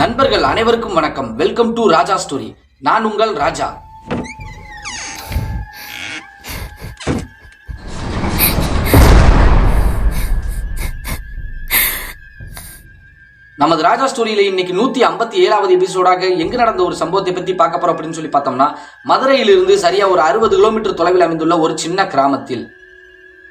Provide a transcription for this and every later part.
நண்பர்கள் அனைவருக்கும் வணக்கம். வெல்கம் டு ராஜா ஸ்டோரி நான் உங்கள் ராஜா. நமது ராஜா ஸ்டோரியில இன்னைக்கு நூத்தி ஐம்பத்தி ஏழாவது எபிசோடாக எங்கு நடந்த ஒரு சம்பவத்தை பத்தி பார்க்க போறோம் அப்படின்னு சொல்லி பார்த்தோம்னா மதுரையிலிருந்து சரியா ஒரு அறுபது கிலோமீட்டர் தொலைவில் அமைந்துள்ள ஒரு சின்ன கிராமத்தில்.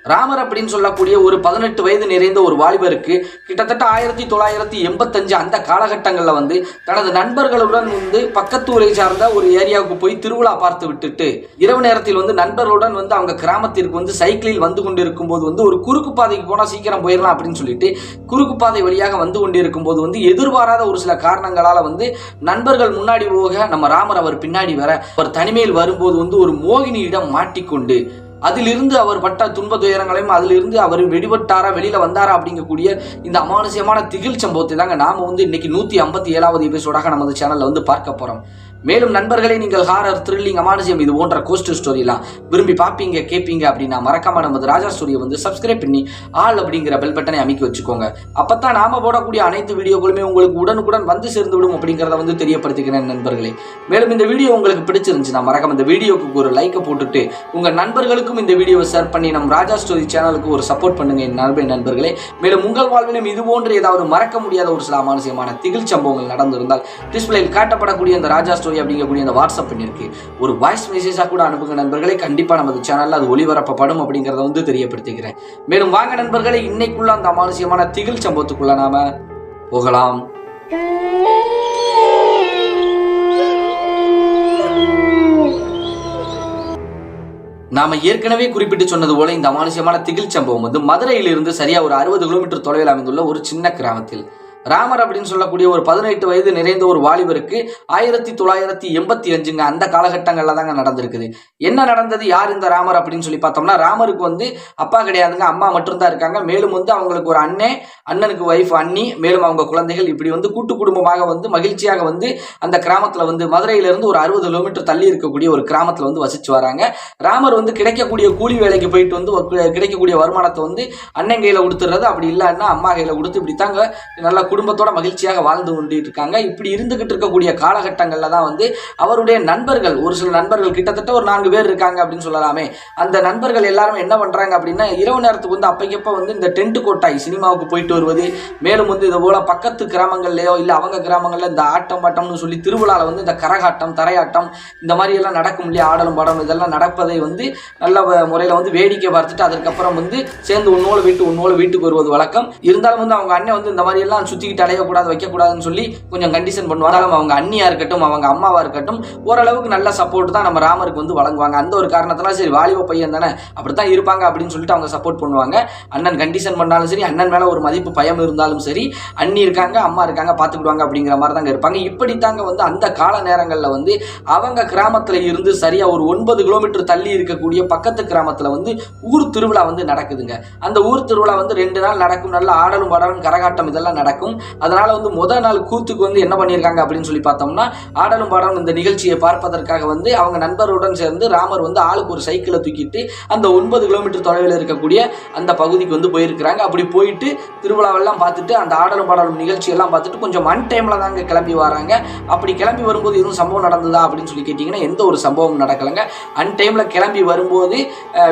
ராமர் அப்படின்னு சொல்லக்கூடிய ஒரு பதினெட்டு வயது நிறைந்த ஒரு வாலிபருக்கு கிட்டத்தட்ட ஆயிரத்தி தொள்ளாயிரத்தி எண்பத்தஞ்சு அந்த காலகட்டங்களில் வந்து தனது நண்பர்களுடன் வந்து பக்கத்து ஊரை சார்ந்த ஒரு ஏரியாவுக்கு போய் திருவிழா பார்த்து விட்டுட்டு இரவு நேரத்தில் வந்து நண்பர்களுடன் வந்து அவங்க கிராமத்திற்கு வந்து சைக்கிளில் வந்து கொண்டிருக்கும் போது வந்து ஒரு குறுக்கு பாதைக்கு போனால் சீக்கிரம் போயிடலாம் அப்படின்னு சொல்லிட்டு குறுக்கு பாதை வழியாக வந்து கொண்டிருக்கும் போது வந்து எதிர்பாராத ஒரு சில காரணங்களால் வந்து நண்பர்கள் முன்னாடி போக நம்ம ராமர் அவர் பின்னாடி வர அவர் தனிமையில் வரும்போது வந்து ஒரு மோகினியிடம் மாட்டிக்கொண்டு அதிலிருந்து அவர் பட்ட துன்ப துயரங்களையும் அதிலிருந்து அவர் வெடிபட்டாரா வெளியில வந்தாரா அப்படிங்கக்கூடிய இந்த அமானுஷ்யமான திகில் சம்பவத்தை தாங்க நாம வந்து இன்னைக்கு நூத்தி ஐம்பத்தி ஏழாவது எபிசோடாக நமது சேனல்ல வந்து பார்க்க போறோம். மேலும் நண்பர்களே நீங்கள் ஹாரர் த்ரில்லிங் அமானுஜியம் இது போன்ற கோஸ்ட் ஸ்டோரிலாம் விரும்பி பார்ப்பீங்க கேட்பீங்க அப்படின்னா மறக்காம நமது ராஜா ஸ்டோரியை வந்து சப்ஸ்கிரைப் பண்ணி ஆல் அப்படிங்கிற பெல் பட்டனை அமைக்கி வச்சுக்கோங்க. அப்பதான் நாம போடக்கூடிய அனைத்து வீடியோக்களுமே உங்களுக்கு உடனுக்குடன் வந்து சேர்ந்து விடும் அப்படிங்கிறத வந்து தெரியப்படுத்திக்கிறேன் நண்பர்களே. மேலும் இந்த வீடியோ உங்களுக்கு பிடிச்சிருந்துச்சுன்னா மறக்காம இந்த வீடியோக்கு ஒரு லைக்கை போட்டுட்டு உங்க நண்பர்களுக்கும் இந்த வீடியோவை ஷேர் பண்ணி நம் ராஜா ஸ்டோரி சேனலுக்கு ஒரு சப்போர்ட் பண்ணுங்க என் நண்பன் நண்பர்களே. மேலும் உங்கள் வாழ்விலும் இது போன்ற ஏதாவது மறக்க முடியாத ஒரு சில அமானுசியமான திகில் சம்பவங்கள் நடந்திருந்தால் டிஸ்பிளேயில் காட்டப்படக்கூடிய இந்த ராஜா ஸ்டோரி ஸ்டோரி அப்படிங்கக்கூடிய அந்த வாட்ஸ்அப் பண்ணிருக்கு ஒரு வாய்ஸ் மெசேஜாக கூட அனுப்புங்க நண்பர்களே கண்டிப்பாக நமது சேனலில் அது ஒளிபரப்பப்படும் அப்படிங்கிறத வந்து தெரியப்படுத்திக்கிறேன். மேலும் வாங்க நண்பர்களே இன்னைக்குள்ள அந்த அமானுஷ்யமான திகில் சம்பவத்துக்குள்ள நாம போகலாம். நாம ஏற்கனவே குறிப்பிட்டு சொன்னது போல இந்த அமானுஷ்யமான திகில் சம்பவம் வந்து மதுரையிலிருந்து சரியா ஒரு அறுபது கிலோமீட்டர் தொலைவில் அமைந்துள்ள ஒரு சின்ன கிராமத்தில். ராமர் அப்படின்னு சொல்லக்கூடிய ஒரு பதினெட்டு வயது நிறைந்த ஒரு வாலிபருக்கு ஆயிரத்தி தொள்ளாயிரத்தி எண்பத்தி அஞ்சுங்க. அந்த காலகட்டங்களில் தாங்க நடந்திருக்குது. என்ன நடந்தது? யார் இந்த ராமர் அப்படின்னு சொல்லி பார்த்தோம்னா ராமருக்கு வந்து அப்பா கிடையாதுங்க அம்மா மட்டும்தான் இருக்காங்க. மேலும் வந்து அவங்களுக்கு ஒரு அண்ணே அண்ணனுக்கு ஒய்ஃப் அண்ணி மேலும் அவங்க குழந்தைகள் இப்படி வந்து கூட்டு குடும்பமாக வந்து மகிழ்ச்சியாக வந்து அந்த கிராமத்தில் வந்து மதுரையிலிருந்து ஒரு அறுபது கிலோமீட்டர் தள்ளி இருக்கக்கூடிய ஒரு கிராமத்தில் வந்து வசிச்சு வராங்க. ராமர் வந்து கிடைக்கக்கூடிய கூலி வேலைக்கு போயிட்டு வந்து கிடைக்கக்கூடிய வருமானத்தை வந்து அண்ணன் கையில் கொடுத்துறது அப்படி இல்லைன்னா அம்மா கையில் கொடுத்து இப்படி தாங்க நல்லா குடும்பத்தோட மகிழ்ச்சியாக வாழ்ந்து கொண்டு இருக்காங்க இப்படி இருந்துகிட்டு இருக்கக்கூடிய காலகட்டங்களில் தான் வந்து அவருடைய நண்பர்கள் ஒரு சில நண்பர்கள் கிட்டத்தட்ட ஒரு நான்கு பேர் இருக்காங்க அப்படின்னு சொல்லலாமே. அந்த நண்பர்கள் எல்லாருமே என்ன பண்றாங்க அப்படின்னா இரவு நேரத்துக்கு வந்து அப்பைக்கப்ப வந்து இந்த டென்ட் கோட்டாய் சினிமாவுக்கு போயிட்டு வருவது மேலும் வந்து இது போல பக்கத்து கிராமங்கள்லயோ இல்லை அவங்க கிராமங்கள்ல இந்த ஆட்டம் பாட்டம்னு சொல்லி திருவிழாவில் வந்து இந்த கரகாட்டம் தரையாட்டம் இந்த மாதிரி எல்லாம் நடக்கும் இல்லையா? ஆடலும் பாடம் இதெல்லாம் நடப்பதை வந்து நல்ல முறையில் வந்து வேடிக்கை பார்த்துட்டு அதற்கப்புறம் வந்து சேர்ந்து உன்னோட வீட்டு உன்னோட வீட்டுக்கு வருவது வழக்கம். இருந்தாலும் வந்து அவங்க அண்ணன் வந்து இந்த மாதிரி எல்லாம் சுத்திக்கிட்டு அடையக்கூடாது வைக்கக்கூடாதுன்னு சொல்லி கொஞ்சம் கண்டிஷன் பண்ணுவாங்க. அவங்க அண்ணியா இருக்கட்டும் அவங்க அம்மாவா இருக்கட்டும் ஓரளவுக்கு நல்ல சப்போர்ட் தான் நம்ம ராமருக்கு வந்து வழங்குவாங்க. அந்த ஒரு காரணத்தெல்லாம் சரி வாலிப பையன் தானே அப்படித்தான் இருப்பாங்க அப்படின்னு சொல்லிட்டு அவங்க சப்போர்ட் பண்ணுவாங்க. அண்ணன் கண்டிஷன் பண்ணாலும் சரி அண்ணன் மேல ஒரு மதிப்பு பயம் இருந்தாலும் சரி அண்ணி இருக்காங்க அம்மா இருக்காங்க பார்த்துக்கிடுவாங்க அப்படிங்கிற மாதிரி தாங்க இருப்பாங்க. இப்படி தாங்க வந்து அந்த கால நேரங்களில் வந்து அவங்க கிராமத்தில் இருந்து சரியா ஒரு ஒன்பது கிலோமீட்டர் தள்ளி இருக்கக்கூடிய பக்கத்து கிராமத்தில் வந்து ஊர் திருவிழா வந்து நடக்குதுங்க. அந்த ஊர் திருவிழா வந்து ரெண்டு நாள் நடக்கும். நல்ல ஆடலும் பாடலும் கரகாட்டம் இதெல்லாம் நடக்கும். அதனால் வந்து முதல் நாள் கூத்துக்கு வந்து என்ன பண்ணியிருக்காங்க அப்படின்னு சொல்லி பார்த்தோம்னா ஆடலும் பாடலும் இந்த நிகழ்ச்சியை பார்ப்பதற்காக வந்து அவங்க நண்பருடன் சேர்ந்து ராமர் வந்து ஆளுக்கு ஒரு சைக்கிளை தூக்கிட்டு அந்த ஒன்பது கிலோமீட்டர் தொலைவில் இருக்கக்கூடிய அந்த பகுதிக்கு வந்து போயிருக்கிறாங்க. அப்படி போயிட்டு திருவிழாவெல்லாம் பார்த்துட்டு அந்த ஆடலும் பாடலும் நிகழ்ச்சியெல்லாம் பார்த்துட்டு கொஞ்சம் மண் டைமில் தாங்க கிளம்பி வராங்க. அப்படி கிளம்பி வரும்போது எதுவும் சம்பவம் நடந்ததா அப்படின்னு சொல்லி கேட்டிங்கன்னா எந்த ஒரு சம்பவம் நடக்கலைங்க. அன் டைமில் கிளம்பி வரும்போது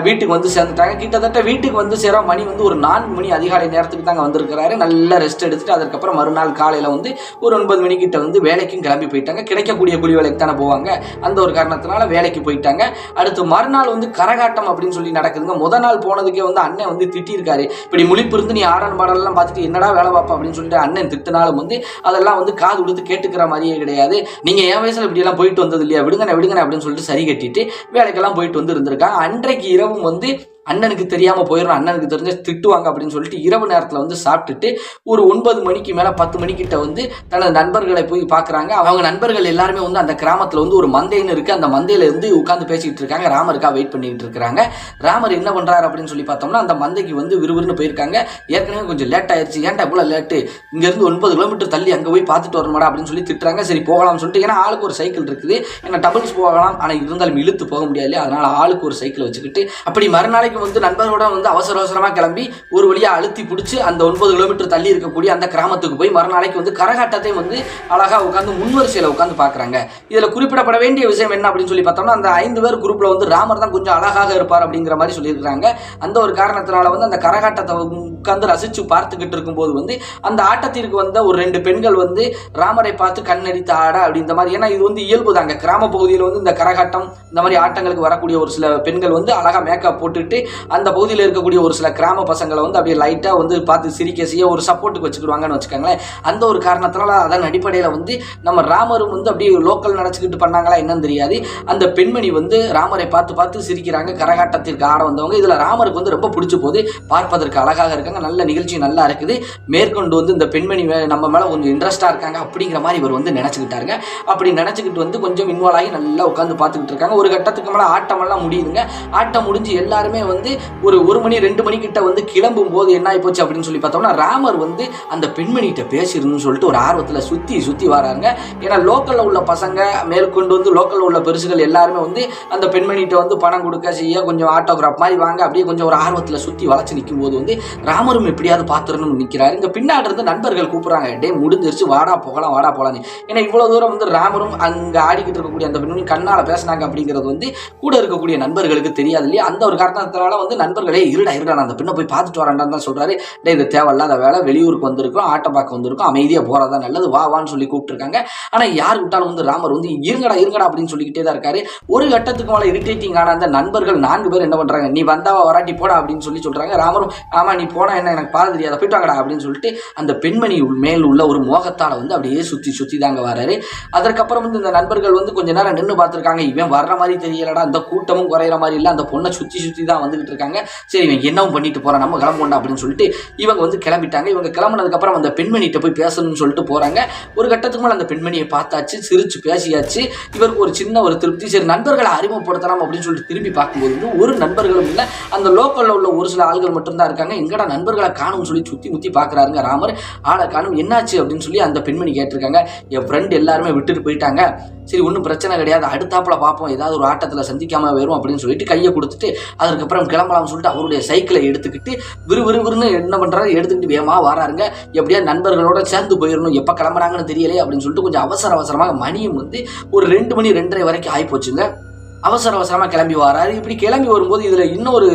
வீட்டுக்கு வந்து சேர்ந்துட்டாங்க. கிட்டத்தட்ட வீட்டுக்கு வந்து சேர மணி வந்து ஒரு நான்கு மணி அதிகாலை நேரத்துக்கு தாங்க வந்திருக்கிறாரு. நல்ல ரெஸ்ட் எடுத்துட்டு அதை அதுக்கப்புறம் மறுநாள் காலையில் வந்து ஒரு ஒன்பது மணிக்கிட்ட வந்து வேலைக்கும் கிளம்பி போயிட்டாங்க. கிடைக்கக்கூடிய கூலி வேலைக்கு தானே போவாங்க. அந்த ஒரு காரணத்தினால வேலைக்கு போயிட்டாங்க. அடுத்து மறுநாள் வந்து கரகாட்டம் அப்படின்னு சொல்லி நடக்குதுங்க. முத நாள் போனதுக்கே வந்து அண்ணன் வந்து திட்டியிருக்காரு. இப்படி முழிப்பு இருந்து நீ ஆடல் பாடலாம் பார்த்துட்டு என்னடா வேலை பார்ப்பா அப்படின்னு சொல்லிட்டு அண்ணன் திட்டினாலும் வந்து அதெல்லாம் வந்து காது கொடுத்து கேட்டுக்கிற மாதிரியே கிடையாது. நீங்கள் என் வயசில் இப்படியெல்லாம் போயிட்டு வந்தது இல்லையா? விடுங்கண்ணே விடுங்கண்ணே அப்படின்னு சொல்லிட்டு சரி கட்டிட்டு வேலைக்கெல்லாம் போயிட்டு வந்து இருந்திருக்காங்க. அன்றைக்கு இரவும் வந்து அண்ணனுக்கு தெரியாமல் போயிடும் அண்ணனுக்கு தெரிஞ்ச திட்டுவாங்க அப்படின்னு சொல்லிட்டு இரவு நேரத்தில் வந்து சாப்பிட்டுட்டு ஒரு ஒன்பது மணிக்கு மேலே பத்து மணிக்கிட்ட வந்து தனது நண்பர்களை போய் பார்க்குறாங்க அவங்க நண்பர்கள் எல்லாருமே வந்து அந்த கிராமத்தில் வந்து ஒரு மந்தைன்னு இருக்குது அந்த மந்தையில இருந்து உட்காந்து பேசிக்கிட்டு இருக்காங்க. ராமருக்காக வெயிட் பண்ணிட்டு இருக்காங்க ராமர் என்ன பண்ணுறாரு அப்படின்னு சொல்லி பார்த்தோம்னா அந்த மந்தைக்கு வந்து விறுவிறுன்னு போயிருக்காங்க. ஏற்கனவே கொஞ்சம் லேட் ஆயிடுச்சு ஏன்டா இவ்வளோ லேட்டு இங்கேருந்து ஒன்பது கிலோமீட்டர் தள்ளி அங்கே போய் பார்த்துட்டு வரணுமாடா அப்படின்னு சொல்லி திட்டுறாங்க. சரி போகலாம்னு சொல்லிட்டு ஏன்னா ஆளுக்கு ஒரு சைக்கிள் இருக்குது. ஏன்னா டபுள்ஸ் போகலாம். ஆனால் இருந்தாலும் இழுத்து போக முடியாது அதனால் அதனால ஆளுக்கு ஒரு சைக்கிள் வச்சுக்கிட்டு அப்படி மறுநாள் நாளைக்கு வந்து நண்பர்களோட வந்து அவசர அவசரமாக கிளம்பி ஒரு வழியாக அழுத்தி பிடிச்சி அந்த ஒன்பது கிலோமீட்டர் தள்ளி இருக்கக்கூடிய அந்த கிராமத்துக்கு போய் மறுநாளைக்கு வந்து கரகாட்டத்தையும் வந்து அழகாக உட்காந்து முன்வரிசையில் உட்காந்து பார்க்குறாங்க. இதில் குறிப்பிடப்பட வேண்டிய விஷயம் என்ன அப்படின்னு சொல்லி பார்த்தோம்னா அந்த ஐந்து பேர் குரூப்பில் வந்து ராமர் தான் கொஞ்சம் அழகாக இருப்பார் அப்படிங்கிற மாதிரி சொல்லியிருக்காங்க அந்த ஒரு காரணத்தினால வந்து அந்த கரகாட்டத்தை உட்காந்து ரசித்து பார்த்துக்கிட்டு இருக்கும்போது வந்து அந்த ஆட்டத்திற்கு வந்த ஒரு ரெண்டு பெண்கள் வந்து ராமரை பார்த்து கண்ணடித்து ஆட அப்படி இந்த மாதிரி ஏன்னா இது வந்து இயல்பு தாங்க கிராம பகுதியில் வந்து இந்த கரகாட்டம் இந்த மாதிரி ஆட்டங்களுக்கு வரக்கூடிய ஒரு சில பெண்கள் வந்து அழகாக மேக்கப் போட்டுட்டு அந்த பகுதியில் இருக்கக்கூடிய ஒரு சில கிராம பசங்களை வந்து அப்படியே லைட்டாக வந்து பார்த்து சிரிக்க செய்ய ஒரு சப்போர்ட்டுக்கு வச்சுக்கிடுவாங்கன்னு வச்சுக்கோங்களேன். அந்த ஒரு காரணத்தினால அதன் அடிப்படையில் வந்து நம்ம ராமரும் வந்து அப்படியே லோக்கல் நினச்சிக்கிட்டு பண்ணாங்களா என்னன்னு தெரியாது. அந்த பெண்மணி வந்து ராமரை பார்த்து பார்த்து சிரிக்கிறாங்க. கரகாட்டத்திற்கு ஆட வந்தவங்க. இதில் ராமருக்கு வந்து ரொம்ப பிடிச்சி போது பார்ப்பதற்கு அழகாக இருக்காங்க. நல்ல நிகழ்ச்சி நல்லா இருக்குது. மேற்கொண்டு வந்து இந்த பெண்மணி நம்ம மேலே கொஞ்சம் இன்ட்ரெஸ்டாக இருக்காங்க அப்படிங்கிற மாதிரி இவர் வந்து நினச்சிக்கிட்டாருங்க. அப்படி நினச்சிக்கிட்டு வந்து கொஞ்சம் இன்வால்வ் ஆகி நல்லா உட்காந்து பார்த்துக்கிட்டு இருக்காங்க. ஒரு கட்டத்துக்கு மேலே ஆட்டமெல்லாம் முடியுதுங்க. ஆட்டம் முடிஞ்சு எல்லாருமே வந்து ஒரு ஒரு மணி ரெண்டு மணி கிட்ட வந்து கிளம்பும் போது என்ன ஆகி போச்சு அப்படின்னு சொல்லி பார்த்தோம்னா ராமர் வந்து அந்த பெண்மணிகிட்ட பேசிருந்துன்னு சொல்லிட்டு ஒரு ஆர்வத்தில் சுற்றி சுற்றி வராங்க ஏன்னா லோக்கலில் உள்ள பசங்க மேற்கொண்டு வந்து லோக்கலில் உள்ள பெருசுகள் எல்லாருமே வந்து அந்த பெண்மணிகிட்ட வந்து பணம் கொடுக்க செய்ய கொஞ்சம் ஆட்டோகிராஃப் மாதிரி வாங்க அப்படியே கொஞ்சம் ஒரு ஆர்வத்தில் சுற்றி வளைச்சு நிற்கும் போது வந்து ராமரும் எப்படியாவது பார்த்துடணும்னு நிற்கிறாரு இங்கே பின்னாடி இருந்து நண்பர்கள் கூப்பிட்றாங்க டே முடிஞ்சிருச்சு வாடா போகலாம் வாடா போகலான்னு ஏன்னா இவ்வளோ தூரம் வந்து ராமரும் அங்கே ஆடிக்கிட்டு இருக்கக்கூடிய அந்த பெண்மணி கண்ணால் பேசினாங்க அப்படிங்கிறது வந்து கூட இருக்கக்கூடிய நண்பர்களுக்கு தெரியாது இல்லையா? அந்த ஒரு காரணத்தினால வந்து நண்பர்களே இருடா இருடா நான் அந்த பெண்ணை போய் பார்த்துட்டு வரேன்டான்னு தான் சொல்கிறாரு டே இது தேவையில்லாத வேலை வெளியூருக்கு வந்திருக்கோம் ஆட்டம் பார்க்க வந்திருக்கோம் அமைதியாக போகிறதா நல்லது வா வான்னு சொல்லி கூப்பிட்டுருக்காங்க. ஆனால் யார் விட்டாலும் வந்து ராமர் வந்து இருங்கடா இருங்கடா அப்படின்னு சொல்லிக்கிட்டே தான் இருக்காரு. ஒரு கட்டத்துக்கு மேலே இரிட்டேட்டிங் ஆன அந்த நண்பர்கள் நான்கு பேர் என்ன பண்ணுறாங்க நீ வந்தாவா வராட்டி போடா அப்படின்னு சொல்லி சொல்கிறாங்க ராமரும் ஆமாம் நீ போனால் என்ன எனக்கு பாத தெரியாத போயிட்டு வாங்கடா அப்படின்னு சொல்லிட்டு அந்த பெண்மணி மேல் உள்ள ஒரு மோகத்தால் வந்து அப்படியே சுற்றி சுற்றி தாங்க வராரு. அதற்கப்புறம் வந்து இந்த நண்பர்கள் வந்து கொஞ்ச நேரம் நின்று பார்த்துருக்காங்க. இவன் வர்ற மாதிரி தெரியலடா அந்த கூட்டமும் குறையிற மாதிரி இல்லை அந்த பொண்ணை சுற்றி சுற்றி தான் வந்துகிட்டு இருக்காங்க. சரி இவன் என்னவும் பண்ணிட்டு போறான் நம்ம கிளம்புண்டா அப்படின்னு சொல்லிட்டு இவங்க வந்து கிளம்பிட்டாங்க. இவங்க கிளம்புனதுக்கப்புறம் அந்த பெண்மணிகிட்ட போய் பேசணும்னு சொல்லிட்டு போறாங்க. ஒரு கட்டத்துக்கு மேலே அந்த பெண்மணியை பார்த்தாச்சு சிரிச்சு பேசியாச்சு. இவருக்கு ஒரு சின்ன ஒரு திருப்தி. சரி நண்பர்களை அறிமுகப்படுத்தலாம் அப்படின்னு சொல்லிட்டு திரும்பி பார்க்கும்போது வந்து ஒரு நண்பர்களும் இல்லை. அந்த லோக்கல்ல உள்ள ஒரு சில ஆள்கள் மட்டும்தான் இருக்காங்க. எங்கடா நண்பர்களை காணும்னு சொல்லி சுற்றி முத்தி பார்க்குறாருங்க ராமர். ஆளை காணும் என்னாச்சு அப்படின்னு சொல்லி அந்த பெண்மணி கேட்டிருக்காங்க. என் ஃப்ரெண்ட் எல்லாருமே விட்டுட்டு போயிட்டாங்க. சரி ஒன்றும் பிரச்சனை கிடையாது. அடுத்தாப்புல பார்ப்போம். ஏதாவது ஒரு ஆட்டத்தில் சந்திக்காம வரும் அப்படின்னு சொல்லிட்டு கையை கொடுத்துட்டு அதுக்கப்புறம் கிளம்பலாம்னு சொல்லிட்டு அவருடைய சைக்கிளை எடுத்துக்கிட்டு விறு விறுவிறுன்னு என்ன பண்ணுறாரு எடுத்துக்கிட்டு வேகமாக வராருங்க. எப்படியா நண்பர்களோட சேர்ந்து போயிடணும் எப்போ கிளம்புறாங்கன்னு தெரியலையே அப்படின்னு சொல்லிட்டு கொஞ்சம் அவசர அவசரமாக மணியும் வந்து ஒரு ரெண்டு மணி ரெண்டரை வரைக்கும் ஆகிப்போச்சுங்க அவசர அவசரமாக கிளம்பி வராரு. இப்படி கிளம்பி வரும்போது இதில் இன்னொரு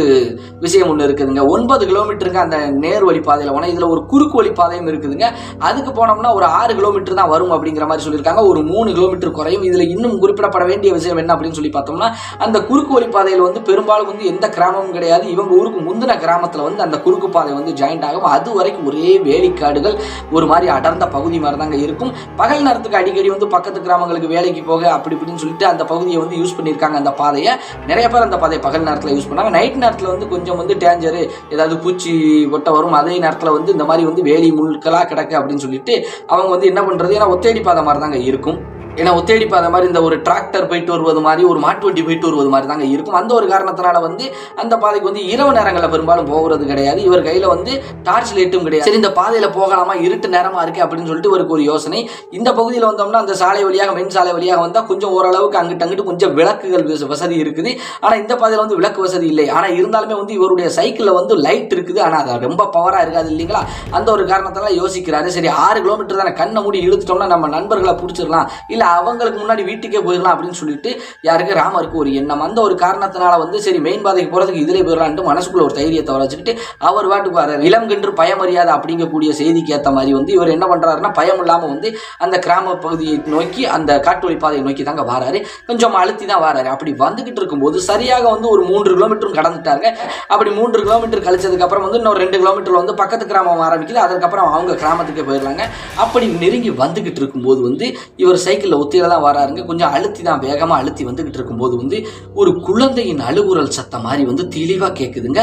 விஷயம் ஒன்று இருக்குதுங்க. ஒன்பது கிலோமீட்டருங்க அந்த நேர் வழி பாதையில் போனால் இதில் ஒரு குறுக்கு வழி பாதையும் இருக்குதுங்க. அதுக்கு போனோம்னா ஒரு ஆறு கிலோமீட்டர் தான் வரும் அப்படிங்கிற மாதிரி சொல்லியிருக்காங்க. ஒரு மூணு கிலோமீட்டர் குறையும். இதில் இன்னும் குறிப்பிடப்பட வேண்டிய விஷயம் என்ன அப்படின்னு சொல்லி பார்த்தோம்னா அந்த குறுக்கு வழி பாதையில் வந்து பெரும்பாலும் வந்து எந்த கிராமமும் கிடையாது. இவங்க ஊருக்கு முந்தின கிராமத்தில் வந்து அந்த குறுக்கு பாதை வந்து ஜாயிண்ட் ஆகும். அது வரைக்கும் ஒரே வேலிக்காடுகள் ஒரு மாதிரி அடர்ந்த பகுதி மாதிரி தாங்க இருக்கும். பகல் நேரத்துக்கு அடிக்கடி வந்து பக்கத்து கிராமங்களுக்கு வேலைக்கு போக அப்படி இப்படின்னு சொல்லிட்டு அந்த பகுதியை வந்து யூஸ் பண்ணியிருக்காங்க. அந்த பாதையை. நிறைய பேர் அந்த பாதையை பகல் நேரத்தில் யூஸ் பண்ணாங்க. நைட் நேரத்தில் வந்து கொஞ்சம் வந்து டேஞ்சரு ஏதாவது பூச்சி ஒட்ட வரும். அதே நேரத்தில் வந்து இந்த மாதிரி வந்து வேலி முள்களாக கிடக்கு அப்படின்னு சொல்லிட்டு அவங்க வந்து என்ன பண்ணுறது ஏன்னா ஒத்தேடி பாதை மாதிரி தாங்க இருக்கும். ஏன்னா ஒத்தேடி பாதை மாதிரி இந்த ஒரு டிராக்டர் போயிட்டு வருவது மாதிரி ஒரு மாட்டு வண்டி போயிட்டு வருவது மாதிரி தாங்க இருக்கும். அந்த ஒரு காரணத்தினால வந்து அந்த பாதைக்கு வந்து இரவு நேரங்களில் பெரும்பாலும் போகிறது கிடையாது. இவர் கையில் வந்து டார்ச் லைட்டும் கிடையாது. சரி இந்த பாதையில் போகலாமா? இருட்டு நேரமாக இருக்கு அப்படின்னு சொல்லிட்டு இவருக்கு ஒரு யோசனை. இந்த பகுதியில் வந்தோம்னா அந்த சாலை வழியாக மின் சாலை வழியாக வந்தால் கொஞ்சம் ஓரளவுக்கு அங்கிட்ட அங்கிட்டு கொஞ்சம் விளக்குகள் வச- வசதி இருக்குது. ஆனால் இந்த பாதையில் வந்து விளக்கு வசதி இல்லை. ஆனால் இருந்தாலுமே வந்து இவருடைய சைக்கிளில் வந்து லைட் இருக்குது. ஆனால் அது ரொம்ப பவராக இருக்காது இல்லைங்களா? அந்த ஒரு காரணத்தால யோசிக்கிறாரு. சரி ஆறு கிலோமீட்டர் தானே கண்ணை மூடி இழுத்துட்டோம்னா நம்ம நண்பர்களை பிடிச்சிடலாம். இல்லை அவங்களுக்கு முன்னாடி வீட்டுக்கே போயிடலாம் அப்படின்னு சொல்லிட்டு யாருக்கு ராமருக்கு ஒரு எண்ணம். அந்த ஒரு காரணத்தினால வந்து சரி மெயின் பாதைக்கு போகிறதுக்கு இதிலே போயிடலான்ட்டு மனசுக்குள்ள ஒரு தைரியத்தை வச்சுக்கிட்டு அவர் வாட்டுக்கு வர இளம் கன்று பயமறியாத அப்படிங்கக்கூடிய செய்திக்கு ஏற்ற மாதிரி வந்து இவர் என்ன பண்ணுறாருன்னா பயம் இல்லாமல் வந்து அந்த கிராம பகுதியை நோக்கி அந்த காட்டு பாதையை நோக்கி தாங்க வராரு. கொஞ்சம் அழுத்தி தான் வராரு. அப்படி வந்துகிட்டு இருக்கும்போது சரியாக வந்து ஒரு மூன்று கிலோமீட்டரும் கடந்துட்டாங்க அப்படி மூன்று கிலோமீட்டர் கழிச்சதுக்கப்புறம் வந்து இன்னொரு ரெண்டு கிலோமீட்டரில் வந்து பக்கத்து கிராமம் ஆரம்பிக்குது. அதுக்கப்புறம் அவங்க கிராமத்துக்கே போயிடலாங்க அப்படி நெருங்கி வந்துகிட்டு இருக்கும்போது வந்து இவர் சைக்கிள் ஒத்தியில தான் வராருங்க. கொஞ்சம் அழுத்தி தான் வேகமாக அழுத்தி வந்துகிட்டு இருக்கும்போது வந்து ஒரு குழந்தையின் அழுகுரல் சத்தம் மாதிரி வந்து தெளிவாக கேட்குதுங்க